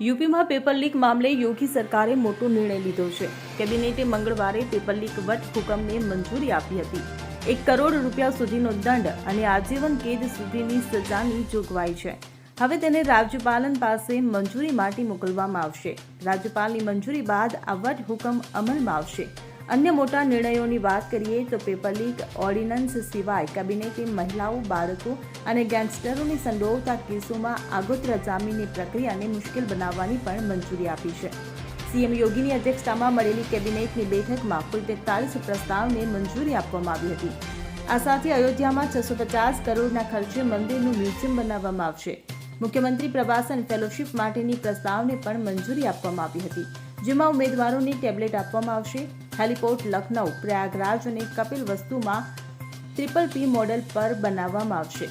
યુપીમાં paper leak મામલે યોગી સરકારે મોટો નિર્ણય લીધો છે. કેબિનેટે મંગળવારે પેપર લીક વટ હુકમને મંજૂરી આપી હતી. એક કરોડ રૂપિયા સુધીનો દંડ અને આજીવન કેદ સુધીની સજાની જોગવાઈ છે. હવે તેને રાજ્યપાલન પાસે મંજૂરી માટે મોકલવામાં આવશે. રાજ્યપાલની મંજૂરી બાદ આ વટ હુકમ અમલમાં આવશે. અન્ય મોટા નિર્ણયોની વાત કરીએ તો પેપર લીક ઓર્ડિનન્સ સિવાય કેબિનેટે મહિલાઓ, બાળકો અને ગેંગસ્ટરોને સંડોવતા કેસોમાં આગોતરા જામીનની પ્રક્રિયાને મુશ્કેલ બનાવવાની પણ મંજૂરી આપી છે. સીએમ યોગીની અધ્યક્ષતામાં મળેલી કેબિનેટની બેઠકમાં કુલ તેતાલીસ પ્રસ્તાવને મંજૂરી આપવામાં આવી હતી. આ સાથે અયોધ્યામાં છસો પચાસ કરોડના ખર્ચે મંદિરનું મ્યુઝિયમ બનાવવામાં આવશે. મુખ્યમંત્રી પ્રવાસન ફેલોશિપ માટેની પ્રસ્તાવને પણ મંજૂરી આપવામાં આવી હતી, જેમાં ઉમેદવારોને ટેબ્લેટ આપવામાં આવશે. હેલિપોર્ટ, લખનઉ, પ્રયાગરાજ અને કપિલ વસ્તુમાં ટ્રિપલ પી મોડેલ પર બનાવવામાં આવશે.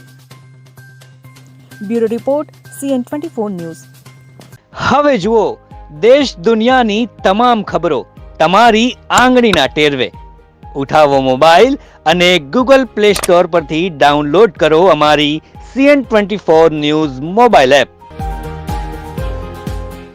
Bureau report, CN twenty four news. હવે જુઓ, દેશ દુનિયાની તમામ ખબરો તમારી આંગળીના ટેરવે. ઉઠાવો મોબાઈલ અને ગૂગલ પ્લે સ્ટોર પરથી ડાઉનલોડ કરો અમારી CN twenty four news mobile app.